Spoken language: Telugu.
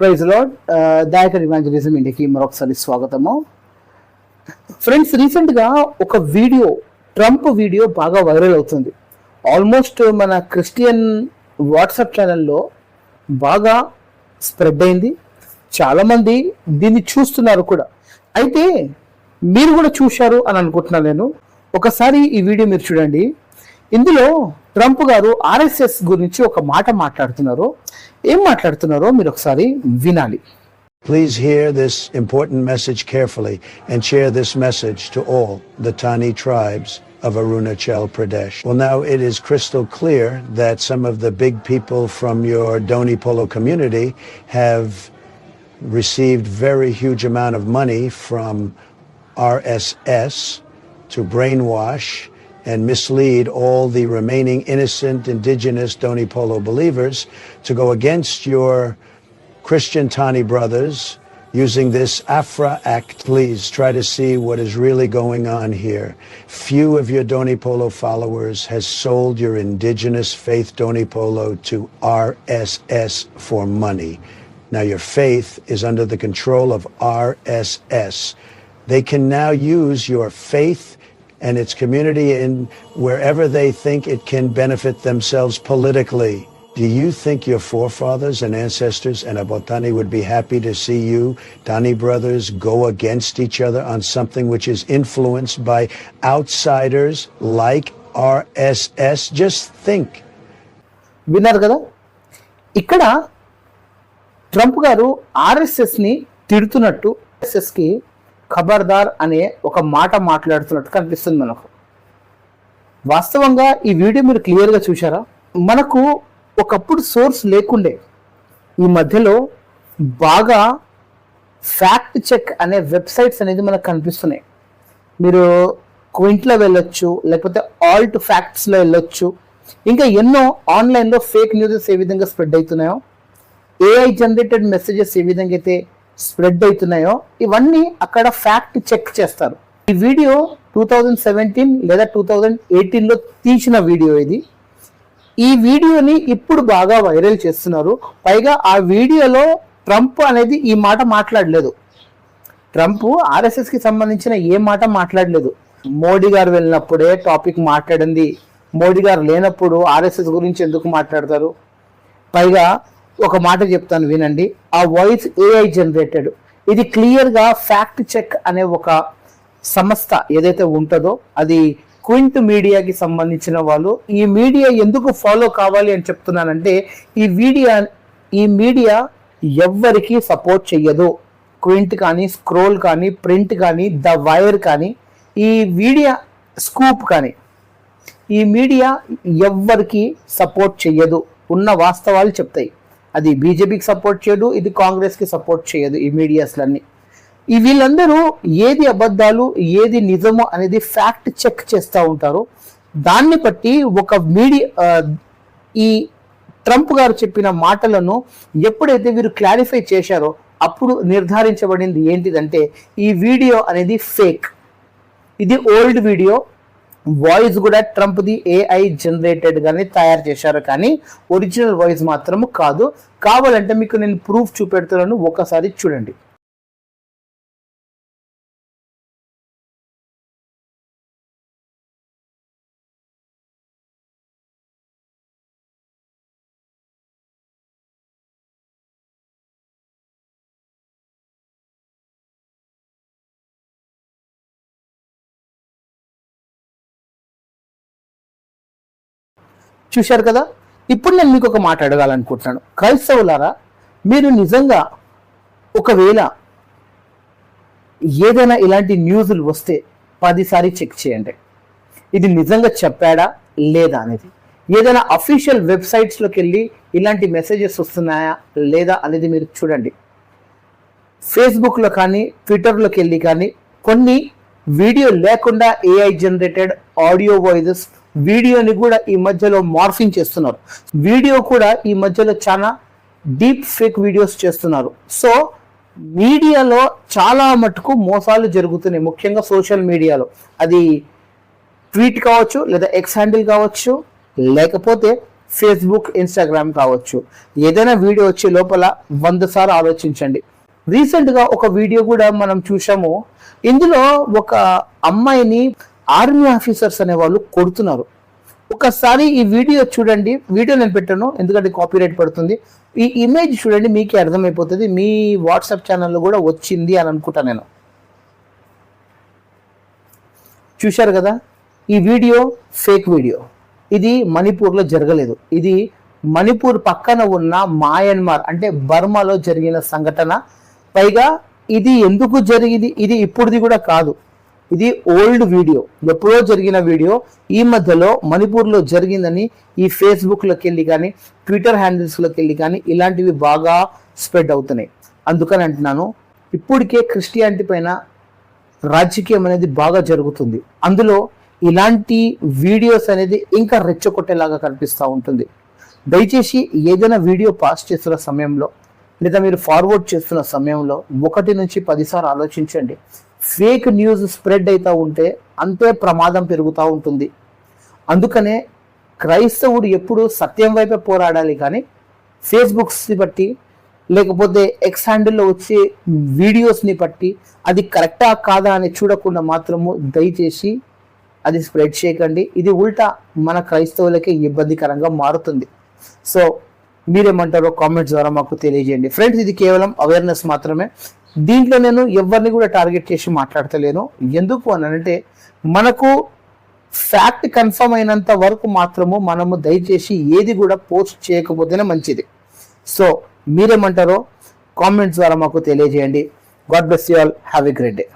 ప్రైజ్ లాడ్ దాయకర్ ఇవాంజలిజం ఇంటికి మరొకసారి స్వాగతము. ఫ్రెండ్స్ రీసెంట్గా ఒక వీడియో ట్రంప్ వీడియో బాగా వైరల్ అవుతుంది. ఆల్మోస్ట్ మన క్రిస్టియన్ వాట్సాప్ ఛానల్లో బాగా స్ప్రెడ్ అయింది. చాలామంది దీన్ని చూస్తున్నారు కూడా. అయితే మీరు కూడా చూశారు అని అనుకుంటున్నాను నేను. ఒకసారి ఈ వీడియో మీరు చూడండి. ఇందులో ట్రంప్ గారు ఆర్ఎస్ఎస్ గురించి ఒక మాట మాట్లాడుతున్నారు. ఏం మాట్లాడుతున్నారో మీరు ఒకసారి వినాలి Please hear this important message carefully and share this message to all the Tani tribes of Arunachal Pradesh. Well, now it is crystal clear that some of the big people from your Doni Polo community have received very huge amount of money from RSS to brainwash and mislead all the remaining innocent indigenous Doni Polo believers to go against your Christian Tani brothers using this AFRA Act. Please try to see what is really going on here. Few of your Doni Polo followers has sold your indigenous faith Doni Polo to RSS for money. Now your faith is under the control of RSS. They can now use your faith and its community in wherever they think it can benefit themselves politically. Do you think your forefathers and ancestors and Abotani would be happy to see you, Tani brothers, go against each other on something which is influenced by outsiders like RSS? Just think. విన్నారు కదా ఇక్కడ ట్రంప్ గారు ఆర్ఎస్ఎస్ని తిడుతున్నట్టు ఆర్ఎస్ఎస్కి ఖబర్దార్ అనే ఒక మాట మాట్లాడుతున్నట్టు కనిపిస్తుంది మనకు. వాస్తవంగా ఈ వీడియో మీరు క్లియర్గా చూసారా మనకు ఒకప్పుడు సోర్స్ లేకుండే ఈ మధ్యలో బాగా ఫ్యాక్ట్ చెక్ అనే వెబ్సైట్స్ అనేది మనకు కనిపిస్తున్నాయి. మీరు క్వింట్లో వెళ్ళొచ్చు లేకపోతే ఆల్ట్ ఫ్యాక్ట్స్లో వెళ్ళొచ్చు ఇంకా ఎన్నో ఆన్లైన్లో ఫేక్ న్యూసెస్ ఏ విధంగా స్ప్రెడ్ అవుతున్నాయో ఏఐ జనరేటెడ్ మెసేజెస్ ఏ విధంగా అయితే స్ప్రెడ్ అవుతున్నాయో ఇవన్నీ అక్కడ ఫ్యాక్ట్ చెక్ చేస్తారు. ఈ వీడియో టూ థౌజండ్ సెవెంటీన్ లేదా టూ థౌజండ్ ఎయిటీన్లో తీసిన వీడియో ఇది. ఈ వీడియోని ఇప్పుడు బాగా వైరల్ చేస్తున్నారు. పైగా ఆ వీడియోలో ట్రంప్ అనేది ఈ మాట మాట్లాడలేదు. ట్రంప్ ఆర్ఎస్ఎస్కి సంబంధించిన ఏ మాట మాట్లాడలేదు. మోడీ గారు వెళ్ళినప్పుడే టాపిక్ మాట్లాడింది. మోడీ గారు లేనప్పుడు ఆర్ఎస్ఎస్ గురించి ఎందుకు మాట్లాడతారు? పైగా ఒక మాట చెప్తాను వినండి. ఆ వాయిస్ ఏఐ జనరేటెడ్ ఇది క్లియర్గా ఫ్యాక్ట్ చెక్ అనే ఒక సంస్థ ఏదైతే ఉంటుందో అది క్వింట్ మీడియాకి సంబంధించిన వాళ్ళు. ఈ మీడియా ఎందుకు ఫాలో కావాలి అని చెప్తున్నానంటే ఈ మీడియా ఈ మీడియా ఎవ్వరికి సపోర్ట్ చెయ్యదు. క్వింట్ కానీ స్క్రోల్ కానీ ప్రింట్ కానీ ద వైర్ కానీ ఈ మీడియా స్కూప్ కానీ ఈ మీడియా ఎవ్వరికి సపోర్ట్ చెయ్యదు. ఉన్న వాస్తవాలు చెప్తాయి. అది బీజేపీకి సపోర్ట్ చేయదు ఇది కాంగ్రెస్కి సపోర్ట్ చేయదు ఈ మీడియాస్లన్నీ. ఈ వీళ్ళందరూ ఏది అబద్ధాలు ఏది నిజము అనేది ఫ్యాక్ట్ చెక్ చేస్తూ ఉంటారు. దాన్ని బట్టి ఒక మీడియా ఈ ట్రంప్ గారు చెప్పిన మాటలను ఎప్పుడైతే వీరు క్లారిఫై చేశారో అప్పుడు నిర్ధారించబడింది ఏంటిదంటే ఈ వీడియో అనేది ఫేక్ ఇది ఓల్డ్ వీడియో వాయిస్ కూడా ట్రంప్ది ఏఐ జనరేటెడ్ గానే తయారు చేశారు. కానీ ఒరిజినల్ వాయిస్ మాత్రం కాదు. కావాలంటే మీకు నేను ప్రూఫ్ చూపెడుతున్నాను ఒకసారి చూడండి. చూశారు కదా? ఇప్పుడు నేను మీకు ఒక మాట అడగాలనుకుంటున్నాను. క్రైస్తవులారా మీరు నిజంగా ఒకవేళ ఏదైనా ఇలాంటి న్యూస్లు వస్తే పదిసారి చెక్ చేయండి. ఇది నిజంగా చెప్పాడా లేదా అనేది. ఏదైనా అఫీషియల్ వెబ్సైట్స్లోకి వెళ్ళి ఇలాంటి మెసేజెస్ వస్తున్నాయా లేదా అనేది మీరు చూడండి. ఫేస్బుక్లో కానీ ట్విట్టర్లోకి వెళ్ళి కానీ కొన్ని వీడియో లేకుండా ఏఐ జనరేటెడ్ ఆడియో వాయిసెస్ వీడియోని కూడా ఈ మధ్యలో మార్ఫింగ్ చేస్తున్నారు. వీడియో కూడా ఈ మధ్యలో చాలా డీప్ ఫేక్ వీడియోస్ చేస్తున్నారు. సో మీడియాలో చాలా మటుకు మోసాలు జరుగుతున్నాయి. ముఖ్యంగా సోషల్ మీడియాలో. అది ట్వీట్ కావచ్చు లేదా ఎక్స్ హ్యాండిల్ కావచ్చు లేకపోతే ఫేస్బుక్ ఇన్స్టాగ్రామ్ కావచ్చు. ఏదైనా వీడియో వచ్చే లోపల వంద సార్లు ఆలోచించండి. రీసెంట్గా ఒక వీడియో కూడా మనం చూసాము ఇందులో ఒక అమ్మాయిని ఆర్మీ ఆఫీసర్స్ అనే వాళ్ళు కొడుతున్నారు. ఒకసారి ఈ వీడియో చూడండి. వీడియో నేను పెట్టాను ఎందుకంటే కాపీరైట్ పడుతుంది. ఈ ఇమేజ్ చూడండి మీకే అర్థమైపోతుంది. మీ వాట్సాప్ ఛానల్లో కూడా వచ్చింది అని అనుకుంటా నేను. చూశారు కదా? ఈ వీడియో ఫేక్ వీడియో. ఇది మణిపూర్లో జరగలేదు. ఇది మణిపూర్ పక్కన ఉన్న మాయన్మార్ అంటే బర్మాలో జరిగిన సంఘటన. పైగా ఇది ఎందుకు జరిగింది? ఇది ఇప్పుడుది కూడా కాదు. ఇది ఓల్డ్ వీడియో ఎప్పుడో జరిగిన వీడియో ఈ మధ్యలో మణిపూర్లో జరిగిందని ఈ ఫేస్బుక్లోకి వెళ్ళి కానీ ట్విట్టర్ హ్యాండిల్స్లోకి వెళ్ళి కానీ ఇలాంటివి బాగా స్ప్రెడ్ అవుతున్నాయి. అందుకని అంటున్నాను ఇప్పటికే క్రిస్టియానిటీ పైన రాజకీయం అనేది బాగా జరుగుతుంది. అందులో ఇలాంటి వీడియోస్ అనేది ఇంకా రెచ్చగొట్టేలాగా కనిపిస్తూ ఉంటుంది. దయచేసి ఏదైనా వీడియో పాస్ చేస్తున్న సమయంలో లేదా మీరు ఫార్వర్డ్ చేస్తున్న సమయంలో ఒకటి నుంచి పదిసార్లు ఆలోచించండి. ఫేక్ న్యూస్ స్ప్రెడ్ అవుతూ ఉంటే అంతే ప్రమాదం పెరుగుతూ ఉంటుంది. అందుకనే క్రైస్తవుడు ఎప్పుడు సత్యం వైపే పోరాడాలి కానీ ఫేస్బుక్స్ని బట్టి లేకపోతే ఎక్స్ హ్యాండిల్లో వచ్చే వీడియోస్ని బట్టి అది కరెక్టా కాదా అని చూడకుండా మాత్రము దయచేసి అది స్ప్రెడ్ చేయకండి. ఇది ఉల్టా మన క్రైస్తవులకే ఇబ్బందికరంగా మారుతుంది. సో మీరేమంటారో కామెంట్స్ ద్వారా మాకు తెలియజేయండి. ఫ్రెండ్స్ ఇది కేవలం అవేర్నెస్ మాత్రమే. దీంట్లో నేను ఎవరిని కూడా టార్గెట్ చేసి మాట్లాడతలేను. ఎందుకు అని అంటే మనకు ఫ్యాక్ట్ కన్ఫర్మ్ అయినంత వరకు మాత్రము మనము దయచేసి ఏది కూడా పోస్ట్ చేయకపోతేనే మంచిది. సో మీరేమంటారో కామెంట్స్ ద్వారా మాకు తెలియజేయండి. God bless you all. Have a great day.